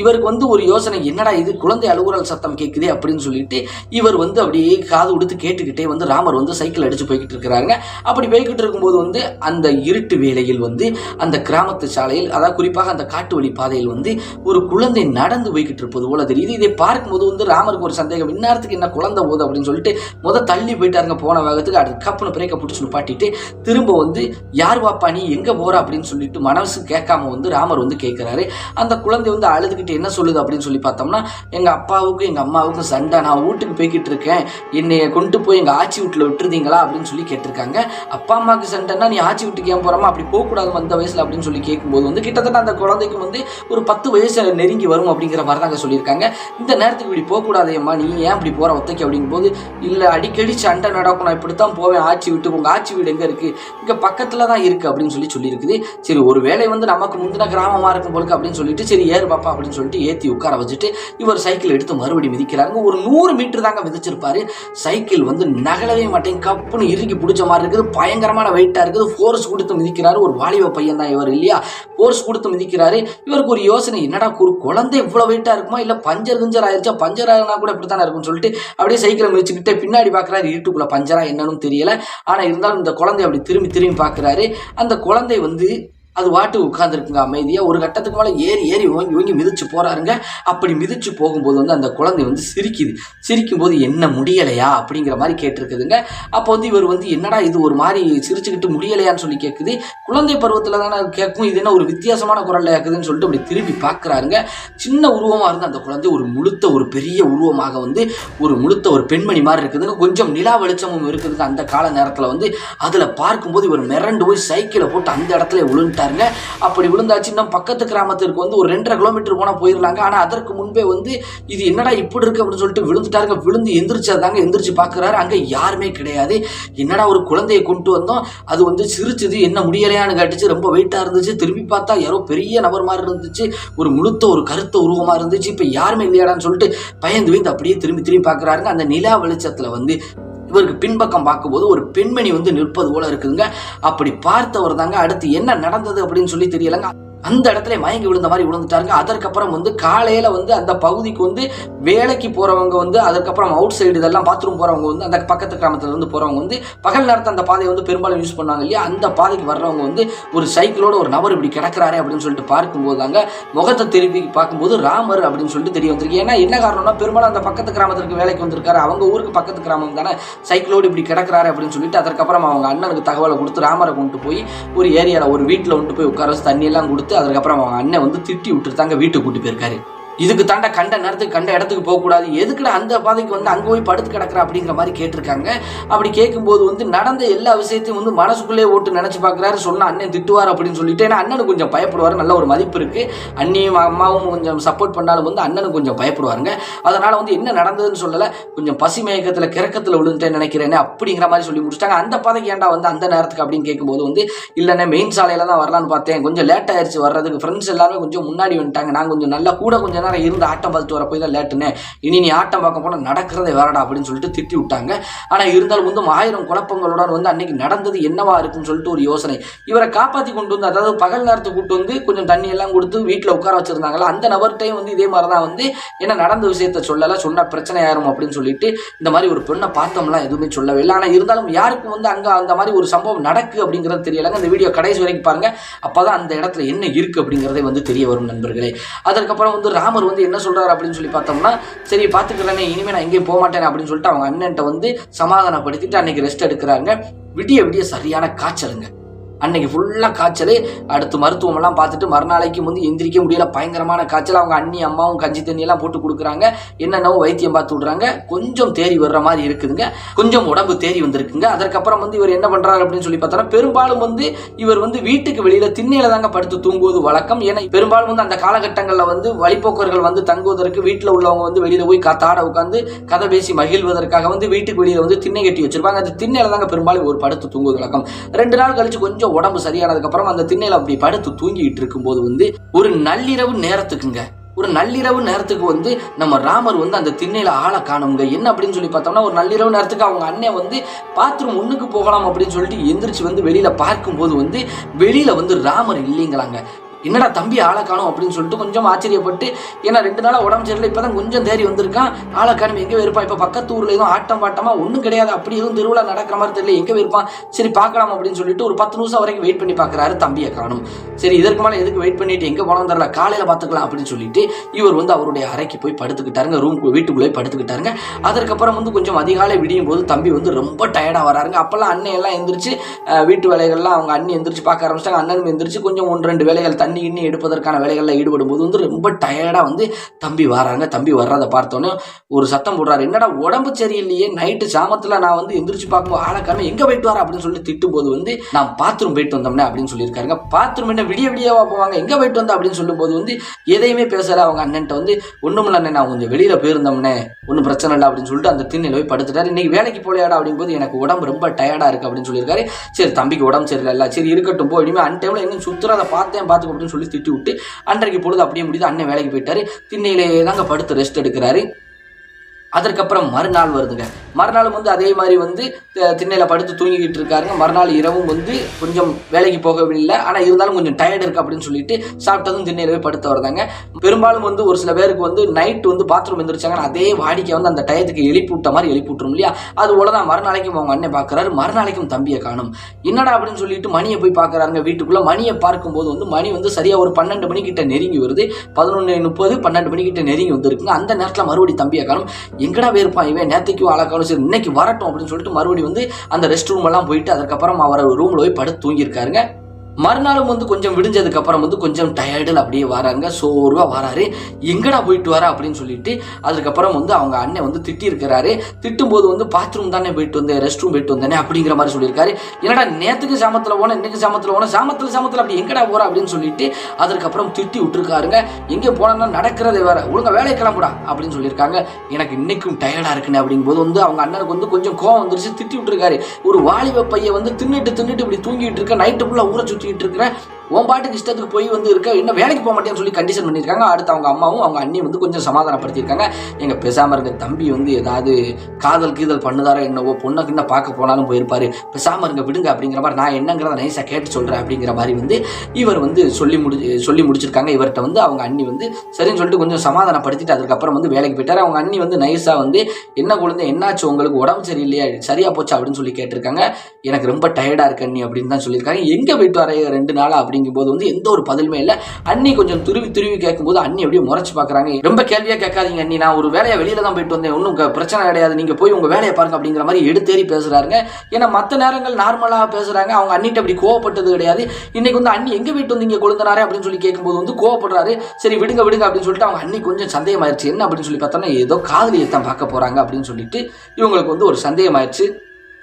இவருக்கு வந்து ஒரு யோசனை என்னடா இது? குழந்தை அழுகுரல் சத்தம் கேட்குதே அப்படின்னு சொல்லிட்டு இவர் வந்து அப்படியே காது கொடுத்து கேட்டுக்கிட்டே வந்து ராமர் வந்து சைக்கிள் அடிச்சு போய்கிட்டு இருக்கிறாங்க அப்படி போய்கிட்டு இருக்கும்போது வந்து அந்த இருட்டு வேளையில் வந்து அந்த கிராமத்து சாலையில் அதாவது குறிப்பாக அந்த காட்டு வழி பாதையில் வந்து ஒரு குழந்தை நடந்து போய்கிட்டு இருப்பது போல தெரியுது. இதை பார்க்கும்போது வந்து ராமருக்கு ஒரு சந்தேகம் இந்நேரத்துக்கு என்ன குழந்தை போகுது? அப்படின்னு சொல்லிட்டு முத தள்ளி போயிட்டாருங்க போன வேகத்துக்கு. அது கப்புனு பிரேக்கப்பட்டு பிடிச்சி நிப்பாட்டிட்டு திரும்ப வந்து யார் வாப்பா நீ? எங்க போற? அப்படின்னு சொல்லிட்டு மனசு கேட்காம வந்து ராமர் வந்து கேட்கிறாரு அந்த குழந்தை வந்து அழுதுகிட்டு என்ன சொல்லுது அப்படின்னு சொல்லி பார்த்தோம்னா எங்க அப்பாவுக்கும் எங்க அம்மாவுக்கும் சண்டை. நான் வீட்டுக்கு போய்கிட்டு இருக்கேன். என்னைய கொண்டு போய் எங்க ஆச்சி வீட்டுல விட்டுருந்தீங்களா அப்படின்னு சொல்லி கேட்டிருக்காங்க. அப்பா அம்மாவுக்கு சண்டைன்னா நீ ஆச்சி வீட்டுக்கு ஏன் போறாமா அப்படி போகக்கூடாது அந்த வயசுல அப்படின்னு சொல்லி கேட்கும்போது வந்து கிட்டத்தட்ட அந்த குழந்தைக்கு வந்து ஒரு பத்து வயசு நெருங்கி வரும் அப்படிங்கிற மாதிரி தாங்க சொல்லியிருக்காங்க. இந்த நேரத்துக்கு இப்படி போகக்கூடாதேம்மா. நீ ஏன் இப்படி போற ஒத்தைக்கு? அப்படிங்கும்போது இல்லை அடிக்கடி சண்டை நடக்கும். நான் இப்படித்தான் போவேன். ஆட்சி விட்டு உங்கள் ஆட்சி வீடு எங்கே இருக்குது இங்கே பக்கத்தில் தான் இருக்குது அப்படின்னு சொல்லி சொல்லியிருக்குது. சரி ஒரு வேளை வந்து நமக்கு முந்தின கிராமமாக இருக்கும் போலுக்கு அப்படின்னு சொல்லிட்டு சரி ஏறு பாப்பா அப்படின்னு சொல்லிட்டு ஏற்றி உட்கார வச்சுட்டு இவர் சைக்கிள் எடுத்து மறுபடி மிதிக்கிறாங்க ஒரு நூறு மீட்டர் தாங்க மிதிச்சிருப்பாரு. சைக்கிள் வந்து நகலவே மாட்டேன். கப்புன்னு இறுக்கி பிடிச்ச மாதிரி இருக்குது. பயங்கரமான வெயிட்டாக இருக்குது. ஃபோர்ஸ் கொடுத்து மிதிக்கிறாரு. ஒரு வாலிப பையன் தான் இவர் இல்லையா? ஃபோர்ஸ் கொடுத்து மிதிக்கிறாரு. இவருக்கு ஒரு யோசனை என்னடா ஒரு குழந்தை இவ்வளோ வெயிட்டாக இருக்குமா? இல்லை பஞ்சர் கிஞ்சர் ஆயிருச்சா? பஞ்சர் ஆகினா கூட இப்படி தானே இருக்கும்னு சொல்லிட்டு அப்படியே சைக்கிளை மிதிச்சுக்கிட்டு பின்னாடி பார்க்குறாரு இருட்டுக்குள்ள பஞ்சரா என்னன்னு தெரியல. ஆனால் இருந்தாலும் இந்த குழந்தை அப்படி திரும்பி திரும்பி பார்க்குறாரு. அந்த குழந்தை வந்து அது வாட்டு உட்காந்துருக்குங்க அமைதியாக ஒரு கட்டத்துக்கு மேலே ஏறி ஏறி ஓங்கி ஓங்கி மிதிச்சு போகிறாருங்க அப்படி மிதிச்சு போகும்போது வந்து அந்த குழந்தை வந்து சிரிக்குது. சிரிக்கும் போது என்ன முடியலையா? அப்படிங்கிற மாதிரி கேட்டிருக்குதுங்க. அப்போ வந்து இவர் வந்து என்னடா இது? ஒரு மாதிரி சிரிச்சுக்கிட்டு முடியலையான்னு சொல்லி கேட்குது குழந்தை பருவத்தில் தானே கேட்கும் இது என்ன ஒரு வித்தியாசமான குரலில் கேட்குதுன்னு சொல்லிட்டு அப்படி திரும்பி பார்க்குறாருங்க சின்ன உருவமாக இருந்து அந்த குழந்தை ஒரு முழுத்த ஒரு பெரிய உருவமாக வந்து ஒரு முழுத்த ஒரு பெண்மணி மாதிரி இருக்குதுங்க. கொஞ்சம் நிலா வெளிச்சமும் இருக்குதுங்க அந்த கால நேரத்தில் வந்து. அதில் பார்க்கும்போது இவர் மிரண்டு போய் சைக்கிளை போட்டு அந்த இடத்துல விழுந்துட்டாருங்க அப்படி விழுந்தாச்சு இன்னும் பக்கத்து கிராமத்திற்கு வந்து ஒரு ரெண்டரை கிலோமீட்டர் போனால் போயிடலாங்க ஆனால் அதற்கு முன்பே வந்து இது என்னடா இப்படி இருக்கு அப்படின்னு சொல்லிட்டு விழுந்துட்டாருங்க. விழுந்து எந்திரிச்சாதாங்க எந்திரிச்சு பார்க்குறாரு அங்கே யாருமே கிடையாது. என்னடா ஒரு குழந்தையை கொண்டு வந்தோம். அது வந்து சிரிச்சது என்ன முடியலையான்னு கேட்டுச்சு. ரொம்ப வெயிட்டாக இருந்துச்சு. திரும்பி பார்த்தா யாரோ பெரிய நபர் மாதிரி இருந்துச்சு. ஒரு முழுத்த ஒரு கருத்த உருவமாக இருந்துச்சு. இப்போ யாருமே இல்லையாடான்னு சொல்லிட்டு பயந்து வந்து அப்படியே திரும்பி திரும்பி பார்க்குறாருங்க அந்த நிலா வெளிச்சத்தில் வந்து இவருக்கு பின்பக்கம் பார்க்கும்போது ஒரு பெண்மணி வந்து நிற்பது போல இருக்குதுங்க. அப்படி பார்த்தவர் தாங்க அடுத்து என்ன நடந்தது அப்படின்னு சொல்லி தெரியலங்க. அந்த இடத்துல மயங்கி விழுந்த மாதிரி விழுந்துட்டாருங்க. அதற்கப்புறம் வந்து காலையில வந்து அந்த பகுதிக்கு வந்து வேலைக்கு போறவங்க வந்து அதுக்கப்புறம் அவுட் சைடு இதெல்லாம் பாத்ரூம் போறவங்க வந்து அந்த பக்கத்து கிராமத்துல இருந்து போறவங்க வந்து பகல் நேரத்தை அந்த பாதையை வந்து பெரும்பாலும் யூஸ் பண்ணாங்க இல்லையா? அந்த பாதைக்கு வர்றவங்க வந்து ஒரு சைக்கிளோட ஒரு நபர் இப்படி கிடக்குறாரு அப்படின்னு சொல்லிட்டு பார்க்கும்போது தாங்க முகத்தை திருப்பி பார்க்கும்போது ராமர் அப்படின்னு சொல்லிட்டு தெரிய வந்திருக்கு. ஏன்னா என்ன காரணம்னா பெரும்பாலும் அந்த பக்கத்து கிராமத்திற்கு வேலைக்கு வந்திருக்காரு. அவங்க ஊருக்கு பக்கத்து கிராமம் தானே சைக்கிளோடு இப்படி கிடக்குறாரு அப்படின்னு சொல்லிட்டு அதற்கப்புறம் அவங்க அண்ணனுக்கு தகவலை கொடுத்து ராமரை கொண்டு போய் ஒரு ஏரியாவில் ஒரு வீட்டில் கொண்டு போய் உட்கார வச்சு தண்ணி எல்லாம் கொடுத்து அதுக்கப்புறம் அவங்க அண்ணன் வந்து திட்டி விட்டுட்டு தாங்க வீட்டுக்கு கூட்டி போயிருக்காரு. இதுக்கு தாண்டா கண்ட நேரத்துக்கு கண்ட இடத்துக்கு போகக்கூடாது எதுக்குடா அந்த பாதைக்கு வந்து அங்கே போய் படுத்து கிடக்குற அப்படிங்கிற மாதிரி கேட்டிருக்காங்க. அப்படி கேட்கும்போது வந்து நடந்த எல்லா விஷயத்தையும் வந்து மனசுக்குள்ளே ஓட்டு நினச்சி பார்க்குறாரு சொன்னால் அண்ணன் திட்டுவார் அப்படின்னு சொல்லிட்டு ஏன்னா அண்ணனுக்கு கொஞ்சம் பயப்படுவார். நல்ல ஒரு மதிப்பு இருக்குது அண்ணியும் அம்மாவும் கொஞ்சம் சப்போர்ட் பண்ணாலும் வந்து அண்ணனுக்கு கொஞ்சம் பயப்படுவாருங்க. அதனால் வந்து என்ன நடந்ததுன்னு சொல்லலை. கொஞ்சம் பசி மயக்கத்தில் கிறக்கத்தில் விழுந்துட்டேன்னு நினைக்கிறேனே அப்படிங்கிற மாதிரி சொல்லி முடிச்சிட்டாங்க. அந்த பாதைக்கு ஏன்டா வந்து அந்த நேரத்துக்கு அப்படின்னு கேட்கும்போது வந்து இல்லைண்ணே மெயின் சாலையில் தான் வரலான்னு பார்த்தேன். கொஞ்சம் லேட் ஆயிடுச்சு வர்றதுக்கு. ஃப்ரெண்ட்ஸ் எல்லாருமே கொஞ்சம் முன்னாடி வந்துட்டாங்க. நான் கொஞ்சம் நல்லா கூட கொஞ்சம் நேரம் இருந்து ஆட்டம் பார்த்துட்டு வர போய் தான் லேட்டுனே இனி நீ ஆட்டம் பார்க்க போனால் நடக்கிறதே வேறடா அப்படின்னு சொல்லிட்டு திட்டி விட்டாங்க. ஆனால் இருந்தாலும் வந்து ஆயிரம் குழப்பங்களுடன் வந்து அன்னைக்கு நடந்தது என்னவா இருக்குன்னு சொல்லிட்டு ஒரு யோசனை. இவரை காப்பாற்றி கொண்டு வந்து அதாவது பகல் நேரத்துக்கு கூட்டு வந்து கொஞ்சம் தண்ணி எல்லாம் கொடுத்து வீட்டில் உட்கார வச்சிருந்தாங்களா அந்த நபர்கிட்டையும் வந்து இதே மாதிரி தான் வந்து என்ன நடந்த விஷயத்த சொல்லலை சொன்னால் பிரச்சனை ஆயிரும் அப்படின்னு சொல்லிட்டு இந்த மாதிரி ஒரு பெண்ணை பார்த்தோம்லாம் எதுவுமே சொல்லவே இல்லை. ஆனால் இருந்தாலும் யாருக்கும் வந்து அங்கே அந்த மாதிரி ஒரு சம்பவம் நடக்கு அப்படிங்கிறது தெரியலங்க. அந்த வீடியோ கடைசி வரைக்கும் பாருங்க. அப்பதான் அந்த இடத்துல என்ன இருக்குது அப்படிங்கிறதே வந்து தெரிய வரும் நண்பர்களே. அதற்கப்புறம் வந்து ராமர் வந்து என்ன சொல்கிறார் அப்படின்னு சொல்லி பார்த்தோம்னா சரி பார்த்துக்கிறேனே இனிமேல் நான் எங்கேயும் போக மாட்டேன் அப்படின்னு சொல்லிட்டு அவங்க அண்ணன்ட்ட வந்து சமாதானப்படுத்திட்டு அன்னைக்கு ரெஸ்ட் எடுக்கிறாங்க விடிய விடிய சரியான காய்ச்சலுங்க. அன்னைக்கு ஃபுல்லாக காய்ச்சல். அடுத்து மருத்துவமெல்லாம் பார்த்துட்டு மறுநாளைக்கு வந்து எந்திரிக்க முடியல. பயங்கரமான காய்ச்சல். அவங்க அண்ணி அம்மாவும் கஞ்சி தண்ணியெல்லாம் போட்டு கொடுக்குறாங்க. என்னென்னவோ வைத்தியம் பார்த்து விட்றாங்க. கொஞ்சம் தேறி வர்ற மாதிரி இருக்குதுங்க. கொஞ்சம் உடம்பு தேறி வந்திருக்குங்க. அதற்கப்புறம் வந்து இவர் என்ன பண்ணுறாரு அப்படின்னு சொல்லி பார்த்தோன்னா பெரும்பாலும் வந்து இவர் வந்து வீட்டுக்கு வெளியில் திண்ணையில தாங்க படுத்து தூங்குவது வழக்கம். ஏன்னா பெரும்பாலும் வந்து அந்த காலகட்டங்களில் வந்து வழிப்போக்கர்கள் வந்து தங்குவதற்கு வீட்டில் உள்ளவங்க வந்து வெளியில் போய் காத்தாட உட்காந்து கதை பேசி மகிழ்வதற்காக வந்து வீட்டுக்கு வெளியில் வந்து திண்ணை கட்டி வச்சிருப்பாங்க. அந்த திண்ணையில தாங்க பெரும்பாலும் ஒரு படுத்து தூங்குவது வழக்கம். ரெண்டு நாள் கழிச்சு கொஞ்சம் உடம்பு சரியானதுக்கு அப்புறம் அந்த திண்ணையில அப்படி படுத்து தூங்கிட்டு இருக்கும்போது வந்து ஒரு நள்ளிரவு நேரத்துக்குங்க. ஒரு நள்ளிரவு நேரத்துக்கு வந்து நம்ம ராமர் வந்து அந்த திண்ணையில ஆளை காணுங்க. என்ன அப்படின்னு சொல்லி பார்த்தோம்னா ஒரு நள்ளிரவு நேரத்துக்கு அவங்க அண்ணன் வந்து பாத்ரூம் ஒண்ணுக்கு போகலாம் அப்படின்னு சொல்லிட்டு எந்திரிச்சு வந்து வெளியில பார்க்கும்போது வந்து வெளியில வந்து ராமர் இல்லைங்களாங்க. என்னடா தம்பி ஆளை காணும் அப்படின்னு சொல்லிட்டு கொஞ்சம் ஆச்சரியப்பட்டு ஏன்னா ரெண்டு நாளாக உடம்பு சரியில்லை இப்போ தான் கொஞ்சம் தேறி வந்திருக்கான். ஆளை காணும் எங்கே இருப்பான். இப்போ பக்கத்து ஊரில் எதுவும் ஆட்டம் பாட்டமாக ஒன்றும் கிடையாது. அப்படி எதுவும் திருவிழா நடக்கிற மாதிரி தெரியல. எங்கே இருப்பான். சரி பார்க்கலாம் அப்படின்னு சொல்லிட்டு ஒரு பத்து நிமிஷம் வரைக்கும் வெயிட் பண்ணி பார்க்குறாரு தம்பியை காணும். சரி இதற்கு மேலே எதுக்கு வெயிட் பண்ணிட்டு எங்கே போனோம் தெரில காலையில் பார்த்துக்கலாம் அப்படின்னு சொல்லிட்டு இவர் வந்து அவருடைய அறைக்கு போய் படுத்துக்கிட்டாருங்க. ரூம் வீட்டுக்குள்ளே படுத்துக்கிட்டாருங்க. அதற்கப்புறம் வந்து கொஞ்சம் அதிகாலை விடியும் போது தம்பி வந்து ரொம்ப டயர்டாக வராருங்க. அப்போல்லாம் அண்ணன் எல்லாம் எந்திரிச்சு வீட்டு வேலைகள்லாம் அவங்க அண்ணன் எந்திரிச்சு பார்க்க ஆரம்பிச்சிட்டாங்க. அண்ணனும் எந்திரிச்சு கொஞ்சம் ஒன்று ரெண்டு வேலைகள் தண்ணி கிண்ணி எடுப்பதற்கான வேலைகளில் ஈடுபடும் போது வந்து ரொம்ப டயர்டாக வந்து தம்பி வராங்க. தம்பி வர்றதை பார்த்தோன்னே ஒரு சத்தம் போடுறாரு. என்னடா உடம்பு சரியில்லையே நைட்டு சாமத்தில் நான் வந்து எந்திரிச்சு பார்க்கும்போது ஆளக்காரமே எங்கே போயிட்டு வரேன் அப்படின்னு சொல்லி திட்டும்போது வந்து நான் பாத்ரூம் போயிட்டு வந்தோம்னே அப்படின்னு சொல்லியிருக்காருங்க. பாத்ரூம் என்ன விடிய விடியவா போவாங்க? எங்கே போயிட்டு வந்தா? அப்படின்னு சொல்லும்போது வந்து எதையுமே பேசல. அவங்க அண்ணன்ட்ட வந்து ஒன்றும் இல்லை நான் கொஞ்சம் வெளியில் போயிருந்தோம்னே ஒன்றும் பிரச்சனை இல்லை அப்படின்னு சொல்லிட்டு அந்த திண்ணையில் போய் படுத்துட்டாரு. இன்னைக்கு வேலைக்கு போலையாடா அப்படிங்கும்போது எனக்கு உடம்பு ரொம்ப டயர்டாக இருக்குது அப்படின்னு சொல்லியிருக்காரு. சரி தம்பிக்கு உடம்பு சரியில்லை சரி இருக்கட்டும் போ. இனிமேல் அன் டைமில் எங்கேயும் சுற்றுறதை பார்த்தேன் பார்த்துக்க அப்படின்னு சொல்லி திட்டி விட்டு அன்றைக்கு பொழுது அப்படியே முடியுது அண்ணன் வேலைக்கு போயிட்டாரு. திண்ணையிலே தாங்க படுத்து ரெஸ்ட் எடுக்கிறாரு. அதற்கப்புறம் மறுநாள் வருதுங்க. மறுநாள் வந்து அதே மாதிரி வந்து திண்ணையில் படுத்து தூங்கிக்கிட்டு இருக்காருங்க. மறுநாள் இரவும் வந்து கொஞ்சம் வேலைக்கு போகவில்லை ஆனால் இருந்தாலும் கொஞ்சம் டயர்ட் இருக்கு அப்படின்னு சொல்லிட்டு சாப்பிட்டதும் திண்ணையில போய் படுத்து வரதாங்க. பெரும்பாலும் வந்து ஒரு சில பேருக்கு வந்து நைட் வந்து பாத்ரூம் எந்திரிச்சாங்கன்னா அதே வாடிக்கை வந்து அந்த டயத்துக்கு எழுப்பி விட்ட மாதிரி எழுப்பி விட்டுரும் இல்லையா? அது போல தான் மறுநாளைக்கும் அவங்க அண்ணன் பார்க்குறாரு. மறுநாளைக்கும் தம்பியை காணும். என்னடா அப்படின்னு சொல்லிட்டு மணியை போய் பார்க்குறாருங்க வீட்டுக்குள்ளே. மணியை பார்க்கும்போது வந்து மணி வந்து சரியாக ஒரு பன்னெண்டு மணிக்கிட்ட நெருங்கி வருது. பதினொன்று முப்பது பன்னெண்டு மணிக்கிட்ட நெருங்கி வந்திருக்குங்க. அந்த நேரத்தில் மறுபடியும் தம்பியை காணும். எங்கடா போயிருப்பான் இவன் நேற்றுக்கு ஆளக்காலும் சரி இன்னைக்கு வரட்டும் அப்படின்னு சொல்லிட்டு மறுபடியும் வந்து அந்த ரெஸ்ட் ரூம் எல்லாம் போயிட்டு அதுக்கப்புறம் அவர் ரூமில் போய் படுத்து தூங்கியிருக்காருங்க. மறுநாளும் வந்து கொஞ்சம் விடிஞ்சதுக்கு அப்புறம் வந்து கொஞ்சம் டயர்டில் அப்படியே வராங்க. சோர்வாக வராரு. எங்கடா போயிட்டு வரா அப்படின்னு சொல்லிட்டு அதுக்கப்புறம் வந்து அவங்க அண்ணன் வந்து திட்டி இருக்கிறாரு திட்டும்போது வந்து பாத்ரூம் தானே போயிட்டு வந்தேன் ரெஸ்ட் ரூம் போயிட்டு வந்தேனே அப்படிங்கிற மாதிரி சொல்லியிருக்காரு. என்னடா நேத்துக்கு சாமத்தில் போனேன் இன்னைக்கு சாமத்தில் போனேன் சாமத்தில் சாமத்தில் அப்படி எங்கடா போற அப்படின்னு சொல்லிட்டு அதுக்கப்புறம் திட்டி விட்டுருக்காருங்க. எங்கே போனோம்னா நடக்கிறதே வேற. ஒழுங்கா வேலை கிளம்புடா அப்படின்னு சொல்லியிருக்காங்க. எனக்கு இன்னைக்கும் டயர்டா இருக்குன்னு அப்படிங்கும்போது வந்து அவங்க அண்ணனுக்கு வந்து கொஞ்சம் கோவம் வந்துருச்சு. திட்டி விட்டுருக்காரு. ஒரு வாலிப பையன் வந்து தின்னுட்டு தின்னுட்டு இப்படி தூங்கிட்டு இருக்க நைட்டு ஃபுல்லாக ஊரை சுற்றிட்டு இருக்கிற உன் பாட்டுக்கு இஷ்டத்துக்கு போய் வந்து இருக்க இன்னும் வேலைக்கு போக மாட்டேன்னு சொல்லி கண்டிஷன் பண்ணியிருக்காங்க. அடுத்து அவங்க அம்மாவும் அவங்க அண்ணியும் வந்து கொஞ்சம் சமாதானப்படுத்தியிருக்காங்க. எங்கள் பேசாம இருக்க தம்பி வந்து ஏதாவது காதல் கீதல் பண்ணுதாரோ என்னவோ பொண்ணை கிண்ண பார்க்க போனாலும் போயிருப்பார். பேசாம இருங்க விடுங்க அப்படிங்கிற மாதிரி நான் என்னங்கிறத நைஸாக கேட்டு சொல்கிறேன் அப்படிங்கிற மாதிரி வந்து இவர் வந்து சொல்லி முடி சொல்லி முடிச்சிருக்காங்க. இவர்கிட்ட வந்து அவங்க அண்ணி வந்து சரின்னு சொல்லிட்டு கொஞ்சம் சமாதானப்படுத்திட்டு அதுக்கப்புறம் வந்து வேலைக்கு போயிட்டார். அவங்க அண்ணி வந்து நைஸாக வந்து என்ன குழந்தை என்னாச்சு? உங்களுக்கு உடம்பு சரியில்லையா? சரியா போச்சா? அப்படின்னு சொல்லி கேட்டிருக்காங்க. எனக்கு ரொம்ப டயர்டாக இருக்கு அண்ணி அப்படின்னு தான் சொல்லியிருக்காங்க. எங்கே போயிட்டு வர? ரெண்டு நாளாக அப்படி அப்படிங்கும்போது வந்து எந்த ஒரு பதிலுமே இல்லை. அண்ணி கொஞ்சம் துருவி துருவி கேட்கும்போது அண்ணி அப்படியே முறைச்சு பார்க்குறாங்க ரொம்ப கேள்வியாக கேட்காதீங்க அண்ணி. நான் ஒரு வேலையை வெளியில தான் போயிட்டு வந்தேன். ஒன்றும் பிரச்சனை கிடையாது. நீங்கள் போய் உங்கள் வேலையை பாருங்க அப்படிங்கிற மாதிரி எடுத்தேறி பேசுகிறாருங்க ஏன்னா மற்ற நேரங்கள் நார்மலாக பேசுகிறாங்க அவங்க அண்ணிட்ட அப்படி கோவப்பட்டது கிடையாது. இன்னைக்கு வந்து அண்ணி எங்கே போயிட்டு வந்தீங்க கொழுந்தனாரே அப்படின்னு சொல்லி கேட்கும்போது வந்து கோவப்படுறாரு. சரி விடுங்க விடுங்க அப்படின்னு சொல்லிட்டு அவங்க அண்ணி கொஞ்சம் சந்தேகமாயிருச்சு. என்ன அப்படின்னு சொல்லி பார்த்தோன்னா ஏதோ காதலியை தான் பார்க்க போகிறாங்க அப்படின்னு சொல்லிட்டு இவங்களுக்கு வந்து ஒரு சந்தேகமாயிருச்சு.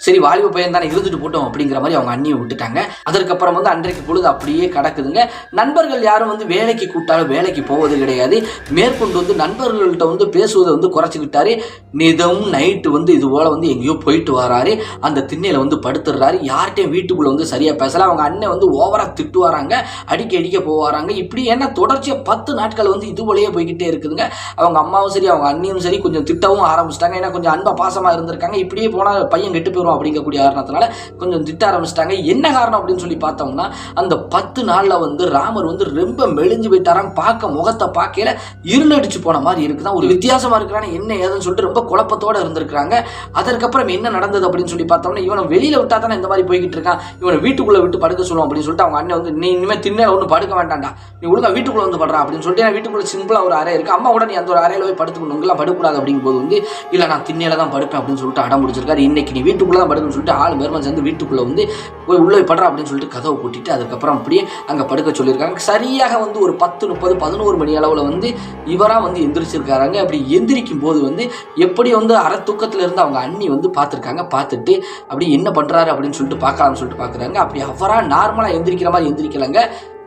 சரி வாலிப பையன் தானே இருந்துட்டு போட்டோம் அப்படிங்கிற மாதிரி அவங்க அண்ணியை விட்டுட்டாங்க. அதற்கப்புறம் வந்து அன்றைக்கு பொழுது அப்படியே கிடக்குதுங்க. நண்பர்கள் யாரும் வந்து வேலைக்கு கூப்பிட்டாலும் வேலைக்கு போவது கிடையாது. மேற்கொண்டு வந்து நண்பர்கள்ட்ட வந்து பேசுவதை வந்து குறைச்சிக்கிட்டாரு. நிதம் நைட்டு வந்து இது போல வந்து எங்கேயோ போயிட்டு வராரு. அந்த திண்ணையில வந்து படுத்துடுறாரு. யார்கிட்டையும் வீட்டுக்குள்ளே வந்து சரியாக பேசலாம் அவங்க அண்ணன் வந்து ஓவராக திட்டு வராங்க அடிக்க அடிக்க போவாராங்க. இப்படி ஏன்னா தொடர்ச்சியாக பத்து நாட்கள் வந்து இது போலயே போய்கிட்டே இருக்குதுங்க. அவங்க அம்மாவும் சரி அவங்க அண்ணியும் சரி கொஞ்சம் திட்டவும் ஆரம்பிச்சிட்டாங்க. ஏன்னா கொஞ்சம் அன்பா பாசமாக இருந்திருக்காங்க. இப்படியே போனால் பையன் கெட்டு போயிடும் அப்படிங்கக்கூடிய காரணத்தினால கொஞ்சம் திட்ட ஆரம்பிச்சிட்டாங்க. என்ன காரணம் அப்படின்னு சொல்லி பார்த்தோம்னா அந்த பத்து நாள்ல வந்து ராமர் வந்து ரொம்ப மெலிஞ்சு போயிட்டாராம். பார்க்க முகத்தை பார்க்கல இருளடிச்சு போன மாதிரி இருக்குதான். ஒரு வித்தியாசமா இருக்கிறான என்ன ஏதுன்னு சொல்லிட்டு ரொம்ப குழப்பத்தோட இருந்திருக்கிறாங்க. அதற்கப்புறம் என்ன நடந்தது அப்படின்னு சொல்லி பார்த்தோம்னா இவனை வெளியில் விட்டா தானே இந்த மாதிரி போய்கிட்டு இருக்கான். இவனை வீட்டுக்குள்ள விட்டு படுக்க சொல்லுவோம் அப்படின்னு சொல்லிட்டு அவங்க அண்ணன் வந்து நீ இனிமே தின்ன ஒன்றும் படுக்க வேண்டாம்டா. நீ ஒழுங்கா வீட்டுக்குள்ள வந்து படுறா. அப்படின்னு சொல்லிட்டு நான் வீட்டுக்குள்ளே சிம்பிளா ஒரு அறை இருக்குது அம்மா கூட நீ அந்த ஒரு அறையில போய் படுத்துக்கணும். இங்கெல்லாம் படுக்கூடாது அப்படிங்கும்போது வந்து இல்ல நான் திண்ணையில தான் படுப்பேன். அப்படின்னு சொல்லிட்டு அடம் முடிச்சிருக்காரு இன்னைக்கு நீ வீட்டுக்குள்ள தான் படுக்கணும்னு சொல்லிட்டு ஆள் மேர்மன் சேர்ந்து வீட்டுக்குள்ளே வந்து போய் உள்ளே படுறா அப்படின்னு சொல்லிட்டு கதவை கூட்டிட்டு அதுக்கப்புறம் அப்படியே அங்கே படுக்க சொல்லியிருக்காங்க. சரியாக வந்து ஒரு பத்து முப்பது பதினோரு மணி அளவில் வந்து இவராக வந்து எந்திரிச்சிருக்காங்க அப்படி எந்திரிக்கும் போது வந்து எப்படி வந்து அரை தூக்கத்தில் இருந்து அவங்க அண்ணி வந்து பார்த்துருக்காங்க. பார்த்துட்டு அப்படி என்ன பண்ணுறாரு அப்படின்னு சொல்லிட்டு பார்க்கலாம்னு சொல்லிட்டு பார்க்குறாங்க. அப்படி அவராக நார்மலாக எந்திரிக்கிற மாதிரி எந்திரிக்கலங்க.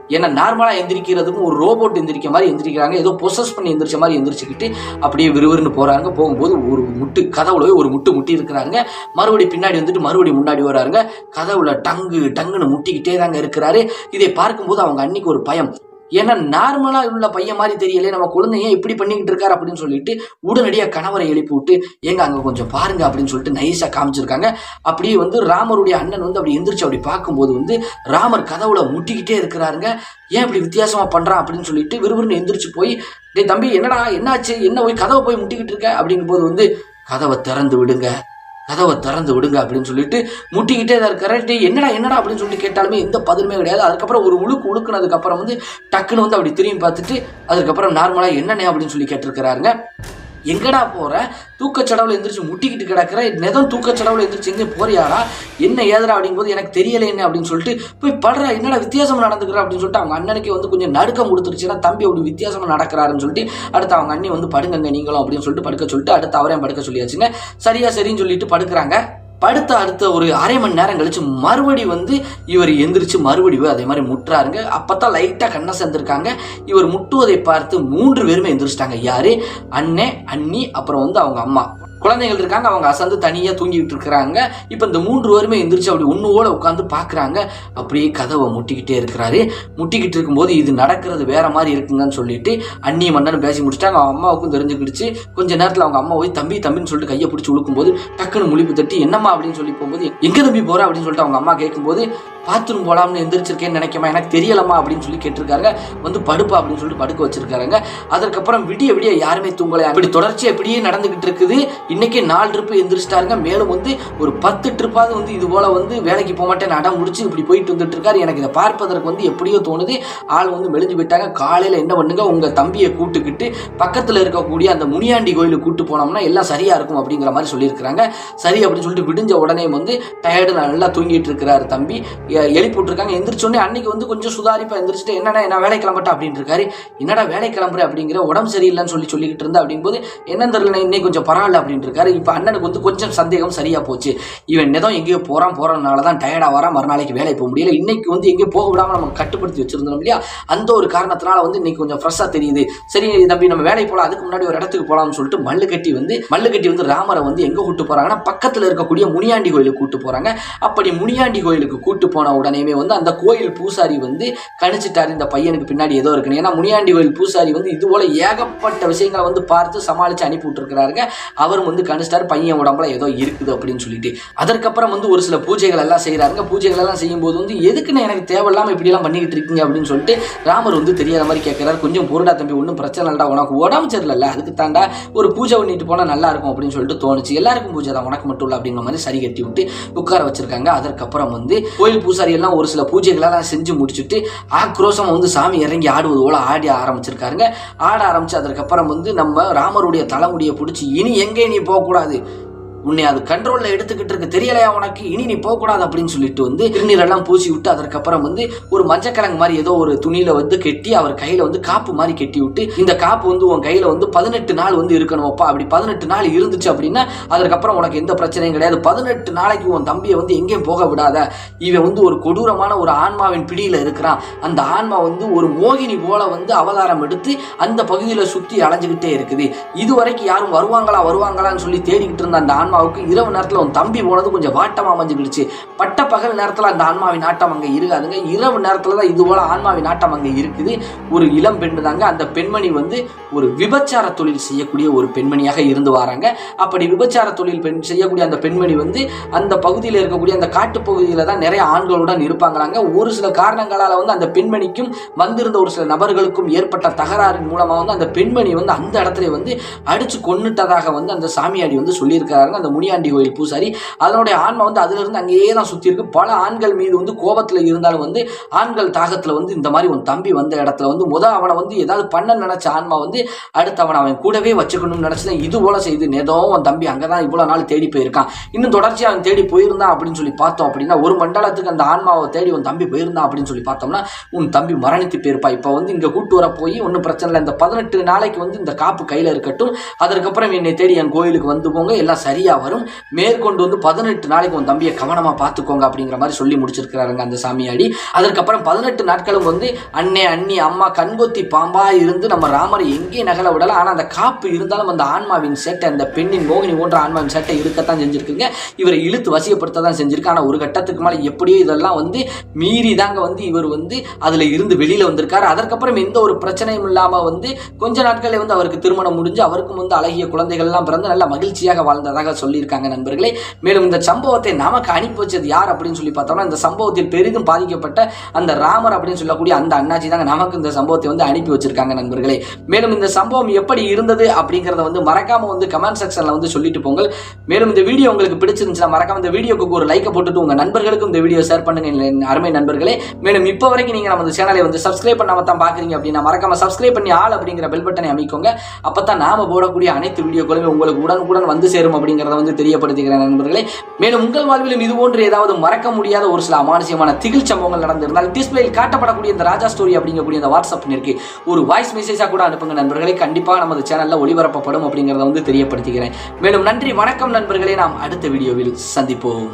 ஏன்னா நார்மலாக எந்திரிக்கிறதுக்கும் ஒரு ரோபோட் எந்திரிக்க மாதிரி எந்திரிக்கிறாங்க. ஏதோ ப்ரொசஸ் பண்ணி எந்திரிச்ச மாதிரி எந்திரிச்சுக்கிட்டு அப்படியே விறுவிறுன்னு போகிறாங்க போகும்போது ஒரு முட்டு கதவுல போய் ஒரு முட்டு முட்டி இருக்கிறாங்க. மறுபடி பின்னாடி வந்துட்டு மறுபடி முன்னாடி வராருங்க. கதவுல டங்கு டங்குன்னு முட்டிக்கிட்டே தாங்க இருக்கிறாரு. இதை பார்க்கும்போது அவங்க அன்னைக்கு ஒரு பயம். ஏன்னா நார்மலாக உள்ள பையன் மாதிரி தெரியல நம்ம குழந்தை ஏன் இப்படி பண்ணிக்கிட்டு இருக்காரு அப்படின்னு சொல்லிட்டு உடனடியாக கணவரை எழுப்பி விட்டு ஏங்க அங்கே கொஞ்சம் பாருங்க அப்படின்னு சொல்லிட்டு நைஸாக காமிச்சிருக்காங்க. அப்படியே வந்து ராமருடைய அண்ணன் வந்து அப்படி எந்திரிச்சு அப்படி பார்க்கும்போது வந்து ராமர் கதவுல முட்டிக்கிட்டே இருக்கிறாருங்க. ஏன் இப்படி வித்தியாசமாக பண்ணுறான் அப்படின்னு சொல்லிட்டு விறுவிறுன்னு எந்திரிச்சு போய் டே தம்பி என்னடா என்னாச்சு? என்ன போய் கதவை போய் முட்டிக்கிட்டு இருக்க? அப்படிங்கும் போது வந்து கதவை திறந்து விடுங்க. கதவை திறந்து விடுங்க அப்படின்னு சொல்லிட்டு முட்டிக்கிட்டே தான் இருக்கிற என்னடா என்னடா அப்படின்னு சொல்லிட்டு கேட்டாலுமே எந்த பதிலுமே கிடையாது. அதுக்கப்புறம் ஒரு உழுக்கு உழுக்குனதுக்கப்புறம் வந்து டக்குன்னு வந்து அப்படி திரும்பி பார்த்துட்டு அதுக்கப்புறம் நார்மலாக என்னண்ணே அப்படின்னு சொல்லி கேட்டிருக்கிறாருங்க. எங்கடா போகிற தூக்கச்சடவில் எந்திரிச்சு முட்டிக்கிட்டு கிடக்குற. நெதம் தூக்கச்சடவில் எந்திரிச்சு எங்கே போறியாடா? என்ன ஏதரா அப்படிங்கும்போது எனக்கு தெரியலை என்ன அப்படின்னு சொல்லிட்டு போய் படுறா என்னடா வித்தியாசம் நடந்துக்கிற? அப்படின்னு சொல்லிட்டு அவங்க அண்ணனுக்கு வந்து கொஞ்சம் நடுக்கம் கொடுத்துருச்சுன்னா தம்பி அப்படி வித்தியாசமாக நடக்கிறாருன்னு சொல்லிட்டு அடுத்து அவங்க அண்ணி வந்து படுங்கங்க நீங்களும் அப்படின்னு சொல்லிட்டு படுக்க சொல்லிட்டு அடுத்து அவரையும் படுக்க சொல்லியாச்சுங்க. சரியா சரின்னு சொல்லிட்டு படுக்கிறாங்க. படுத்த அடுத்த ஒரு அரை மணி நேரம் கழிச்சு மறுபடி வந்து இவர் எந்திரிச்சு மறுபடி போய் அதே மாதிரி முட்டுறாருங்க. அப்பதான் லைட்டா கண்ணை சேர்ந்துருக்காங்க இவர் முட்டுவதை பார்த்து மூன்று பேருமே எந்திரிச்சிட்டாங்க. யாரு? அண்ணே அண்ணி அப்புறம் வந்து அவங்க அம்மா. குழந்தைகள் இருக்காங்க அவங்க அசந்து தனியாக தூங்கிக்கிட்டு இருக்கிறாங்க இப்போ இந்த மூன்று பேருமே எந்திரிச்சு அப்படி ஒன்றுவோட உட்காந்து பார்க்குறாங்க. அப்படியே கதவை முட்டிக்கிட்டே இருக்கிறாரு. முட்டிக்கிட்டு இருக்கும்போது இது நடக்கிறது வேற மாதிரி இருக்குங்கன்னு சொல்லிட்டு அண்ணி மன்னன் பேசி முடிச்சிட்டாங்க. அவங்க அம்மாவுக்கும் தெரிஞ்சுக்கிடுச்சு. கொஞ்ச நேரத்தில் அவங்க அம்மா போய் தம்பி தம்பின்னு சொல்லிட்டு கையை பிடிச்சி உழுக்கும்போது டக்குன்னு முழிப்பு தட்டி என்னம்மா? அப்படின்னு சொல்லி போகும்போது எங்கே தம்பி போகிற அப்படின்னு சொல்லிட்டு அவங்க அம்மா கேட்கும்போது பாத்ரூம் போலாம்னு எந்திரிச்சிருக்கேன்னு நினைக்கமா? எனக்கு தெரியலம்மா அப்படின்னு சொல்லி கேட்டிருக்காங்க வந்து படுப்பா அப்படின்னு சொல்லிட்டு படுக்க வச்சிருக்காங்க அதற்கப்புறம் விடிய விடிய யாருமே தூங்கலை. அப்படி தொடர்ச்சி அப்படியே நடந்துகிட்டு இருக்குது. இன்னைக்கு நாலு ட்ரிப்பு எந்திரிச்சிட்டாருங்க. மேலும் வந்து ஒரு பத்து ட்ரிப்பாவது வந்து இது போல வந்து வேலைக்கு போக மாட்டேன். அடம் முடிச்சு இப்படி போயிட்டு வந்துட்டு இருக்காரு எனக்கு இதை பார்ப்பதற்கு வந்து எப்படியோ தோணுது. ஆள் வந்து மெலிஞ்சு போயிட்டாங்க. காலையில் என்ன பண்ணுங்க? உங்க தம்பியை கூட்டுக்கிட்டு பக்கத்தில் இருக்கக்கூடிய அந்த முனியாண்டி கோயிலுக்கு கூட்டு போனோம்னா எல்லாம் சரியா இருக்கும் அப்படிங்கிற மாதிரி சொல்லியிருக்கிறாங்க. சரி அப்படின்னு சொல்லிட்டு விடிஞ்ச உடனே வந்து டயர்டு நல்லா தூங்கிட்டு இருக்கிறாரு தம்பி. எழுப்பி விட்டுருக்காங்க. எந்திரிச்சோடனே அன்னைக்கு வந்து கொஞ்சம் சுதாரிப்பாக எந்திரிச்சிட்டு என்னடா நான் வேலை கிளம்பட்டா? அப்படின்னு இருக்காரு. என்னடா வேலை கிளம்புறேன் அப்படிங்கிற உடம்பு சரியில்லைன்னு சொல்லி சொல்லிக்கிட்டு இருந்தா அப்படிங்கும்போது என்ன தெரியல இன்னைக்கு கொஞ்சம் பரவாயில்ல அப்படின்னு இருக்காரு. இப்போ அண்ணனுக்கு வந்து கொஞ்சம் சந்தேகம் சரியாக போச்சு. இவன் என்னதும் எங்கேயோ போகிறான் போகிறனால தான் டயர்டாக வரான். மறுநாளைக்கு வேலை போக முடியல. இன்னைக்கு வந்து எங்கேயோ போக விடாமல் நம்ம கட்டுப்படுத்தி வச்சிருந்தோம் இல்லையா? அந்த ஒரு காரணத்தினால வந்து இன்னைக்கு கொஞ்சம் ஃப்ரெஷ்ஷாக தெரியுது. சரி தம்பி நம்ம வேலைக்கு போகலாம் அதுக்கு முன்னாடி ஒரு இடத்துக்கு போகலாம்னு சொல்லிட்டு மல்லு கட்டி வந்து மல்லு கட்டி வந்து ராமரை வந்து எங்கே கூட்டு போகிறாங்கன்னா பக்கத்தில் இருக்கக்கூடிய முனியாண்டி கோயிலுக்கு கூட்டு போகிறாங்க அப்படி முனியாண்டி கோயிலுக்கு கூட்டு போன உடனேமே வந்து அந்த கோயில் பூசாரி வந்து கணிச்சிட்டார். இந்த பையனுக்கு பின்னாடி ஏதோ இருக்குன்னு. ஏன்னா முனியாண்டி கோயில் பூசாரி வந்து இதுபோல ஏகப்பட்ட விஷயங்களை வந்து பார்த்து சமாளிச்சு அனுப்பி விட்டுருக்கிறாருங்க. அவரும் வந்து கணிச்சிட்டார். பையன் உடம்புல ஏதோ இருக்குது அப்படின்னு சொல்லிட்டு. அதற்கப்புறம் வந்து ஒரு சில பூஜைகள் எல்லாம் செய்கிறாருங்க பூஜைகள் எல்லாம் செய்யும்போது வந்து எதுக்குன்னு எனக்கு தேவையில்லாமல் இப்படியெல்லாம் பண்ணிக்கிட்டு இருக்கீங்க? அப்படின்னு சொல்லிட்டு ராமர் வந்து தெரியாத மாதிரி கேட்குறாரு. கொஞ்சம் பொருடா தம்பி ஒன்றும் பிரச்சனை இல்லடா. உனக்கு உடம்பு சரியில்லை அதுக்கு தாண்டா ஒரு பூஜை பண்ணிட்டு போனால் நல்லா இருக்கும். அப்படின்னு சொல்லிட்டு தோணுச்சு. எல்லாருக்கும் பூஜை தான். உனக்கு மட்டும் இல்லை அப்படிங்கிற மாதிரி சரி கட்டி விட்டு உட்கார வச்சிருக்காங்க. அதற்கப்புறம் வந்து கோயில் பூசாரி எல்லாம் ஒரு சில பூஜைகளெல்லாம் செஞ்சு முடிச்சுட்டு ஆக்ரோஷம் வந்து சாமி இறங்கி ஆடுவது போல ஆடி ஆரம்பிச்சிருக்காருங்க. ஆட ஆரம்பித்து அதற்கப்புறம் வந்து நம்ம ராமருடைய தலைமுடியை பிடிச்சி இனி எங்கே நீ போகக்கூடாது. உன்னை அது கண்ட்ரோலில் எடுத்துக்கிட்டு இருக்கு தெரியலையா உனக்கு? இனி நீ போகக்கூடாது அப்படின்னு சொல்லிட்டு வந்து திருநீரெல்லாம் பூசி விட்டு அதற்கப்புறம் வந்து ஒரு மஞ்சக்கிழங்கு மாதிரி ஏதோ ஒரு துணியில் வந்து கெட்டி அவர் கையில் வந்து காப்பு மாதிரி கெட்டி விட்டு இந்த காப்பு வந்து உன் கையில் வந்து பதினெட்டு நாள் வந்து இருக்கணும் அப்பா அப்படி பதினெட்டு நாள் இருந்துச்சு அப்படின்னா அதற்கப்புறம் உனக்கு எந்த பிரச்சனையும் கிடையாது. பதினெட்டு நாளைக்கு உன் தம்பியை வந்து எங்கேயும் போக விடாத. இவன் வந்து ஒரு கொடூரமான ஒரு ஆன்மாவின் பிடியில் இருக்கிறான். அந்த ஆன்மா வந்து ஒரு மோகினி போல வந்து அவதாரம் எடுத்து அந்த பகுதியில் சுற்றி அலைஞ்சுக்கிட்டே இருக்குது. இதுவரைக்கும் யாரும் வருவாங்களா வருவாங்களான்னு சொல்லி தேடிக்கிட்டு இருந்த அந்த ஆன்மாவுக்கு இரவு நேரத்தில் உன் தம்பி போனது கொஞ்சம் வாட்டமாக அமைஞ்சுக்கிடுச்சு பட்ட பகல் நேரத்தில் அந்த ஆன்மாவின் நாட்டம் அங்கே இருக்காதுங்க. இரவு நேரத்தில் தான் இது போல் ஆன்மாவின் நாட்டம் அங்கே இருக்குது. ஒரு இளம் பெண் தாங்க. அந்த பெண்மணி வந்து ஒரு விபச்சார தொழில் செய்யக்கூடிய ஒரு பெண்மணியாக இருந்து வராங்க. அப்படி விபச்சார தொழில் பெண் செய்யக்கூடிய அந்த பெண்மணி வந்து அந்த பகுதியில் இருக்கக்கூடிய அந்த காட்டுப் பகுதியில் தான் நிறைய ஆண்களுடன் இருப்பாங்களாங்க. ஒரு சில காரணங்களால் வந்து அந்த பெண்மணிக்கும் வந்திருந்த ஒரு சில நபர்களுக்கும் ஏற்பட்ட தகராறின் மூலமாக வந்து அந்த பெண்மணி வந்து அந்த இடத்துல வந்து அடிச்சு கொன்னுட்டதாக வந்து அந்த சாமியாடி வந்து சொல்லியிருக்கிறாங்க அந்த முனியாண்டி கோயில் பூசாரி அதனுடைய ஆன்மா வந்து அதிலிருந்து அங்கேயே தான் சுற்றி இருக்கு. பல ஆண்கள் மீது வந்து கோபத்தில் இருந்தாலும் வந்து ஆண்கள் தாகத்தில் வந்து இந்த மாதிரி உன் தம்பி வந்த இடத்துல வந்து முத அவனை வந்து ஏதாவது பண்ண நினச்ச ஆன்மா வந்து அடுத்து அவனை அவன் கூடவே வச்சுக்கணும்னு நினச்சதான் இது போல செய்து நேதோ உன் தம்பி அங்கே தான் இவ்வளோ நாள் தேடி போயிருக்கான். இன்னும் தொடர்ச்சியாக அவன் தேடி போயிருந்தான் அப்படின்னு சொல்லி பார்த்தோம் அப்படின்னா ஒரு மண்டலத்துக்கு அந்த ஆன்மாவை தேடி உன் தம்பி போயிருந்தான் அப்படின்னு சொல்லி பார்த்தோம்னா உன் தம்பி மரணித்து போயிருப்பா. இப்போ வந்து இங்கே கூட்டு வர போய் ஒன்றும் பிரச்சனை இல்லை. இந்த பதினெட்டு நாளைக்கு வந்து இந்த காப்பு கையில் இருக்கட்டும். அதற்கப்புறம் என்னை தேடி என் கோயிலுக்கு வந்து போங்க. எல்லாம் சரியா ஐடியா வரும். மேற்கொண்டு வந்து பதினெட்டு நாளைக்கு உன் தம்பியை கவனமாக பார்த்துக்கோங்க அப்படிங்கிற மாதிரி சொல்லி முடிச்சிருக்கிறாருங்க அந்த சாமியாடி. அதற்கப்புறம் பதினெட்டு நாட்களும் வந்து அண்ணே அண்ணி அம்மா கண்கொத்தி பாம்பா இருந்து நம்ம ராமரை எங்கேயும் நகல விடல. ஆனால் அந்த காப்பு இருந்தாலும் அந்த ஆன்மாவின் சேட்டை அந்த பெண்ணின் மோகினி போன்ற ஆன்மாவின் சேட்டை இருக்கத்தான் செஞ்சிருக்குங்க. இவரை இழுத்து வசியப்படுத்த தான் செஞ்சிருக்கு. ஆனால் ஒரு கட்டத்துக்கு மேலே எப்படியோ இதெல்லாம் வந்து மீறி தாங்க வந்து இவர் வந்து அதில் இருந்து வெளியில் வந்திருக்காரு. அதற்கப்புறம் எந்த ஒரு பிரச்சனையும் இல்லாமல் வந்து கொஞ்ச நாட்களே வந்து அவருக்கு திருமணம் முடிஞ்சு அவருக்கும் வந்து அழகிய குழந்தைகள்லாம் பிறந்து நல்ல மகிழ்ச்சியாக வாழ்ந்ததாக சொல்லியிருக்காங்க நண்பர்களே. மேலும் இந்த சம்பவத்தை நமக்கு அனுப்பி வச்சது யார் அப்படின்னு சொல்லி பார்த்தோம்னா இந்த சம்பவத்தில் பெரிதும் பாதிக்கப்பட்ட அந்த ராமர் அப்படின்னு சொல்லக்கூடிய அந்த அண்ணாச்சி தாங்க நமக்கு இந்த சம்பவத்தை வந்து அனுப்பி வச்சிருக்காங்க நண்பர்களே. மேலும் இந்த சம்பவம் எப்படி இருந்தது அப்படிங்கிறத வந்து மறக்காம வந்து கமெண்ட் செக்ஷன்ல வந்து சொல்லிட்டு போங்கள். மேலும் இந்த வீடியோ உங்களுக்கு பிடிச்சிருந்துச்சுன்னா மறக்காம இந்த வீடியோக்கு ஒரு லைக்கை போட்டுட்டு உங்க நண்பர்களுக்கும் இந்த வீடியோ ஷேர் பண்ணுங்க அருமை நண்பர்களே. மேலும் இப்போ வரைக்கும் நீங்க நம்ம சேனலை வந்து சப்ஸ்கிரைப் பண்ணாம தான் பாக்குறீங்க அப்படின்னா மறக்காம சப்ஸ்கிரைப் பண்ணி ஆள் அப்படிங்கிற பெல் பட்டனை அமைக்கோங்க. அப்பதான் நாம போடக்கூடிய அனைத்து வீடியோக்களுமே உங்களுக்கு உடனுக்குடன் வந்து சேரும் அப்படிங்கிறத வந்து தெரியப்படுத்துகிறேன் நண்பர்களே. மேலும் உங்கள் வாழ்விலும் இது போன்று ஏதாவது மறக்க முடியாத ஒரு சில அமானுஷ்யமான திகில் சம்பவங்கள் நடந்திருந்தால் டிஸ்பிளேயில் காட்டப்படக்கூடிய இந்த ராஜா ஸ்டோரி அப்படிங்கக்கூடிய இந்த வாட்ஸ்அப் இருக்கு ஒரு வாய்ஸ் மெசேஜாக கூட அனுப்புங்க நண்பர்களே. கண்டிப்பாக நமது சேனலில் ஒளிபரப்பப்படும் அப்படிங்கிறத வந்து தெரியப்படுத்துகிறேன் மேலும் நன்றி வணக்கம் நண்பர்களே. நாம் அடுத்த வீடியோவில் சந்திப்போம்.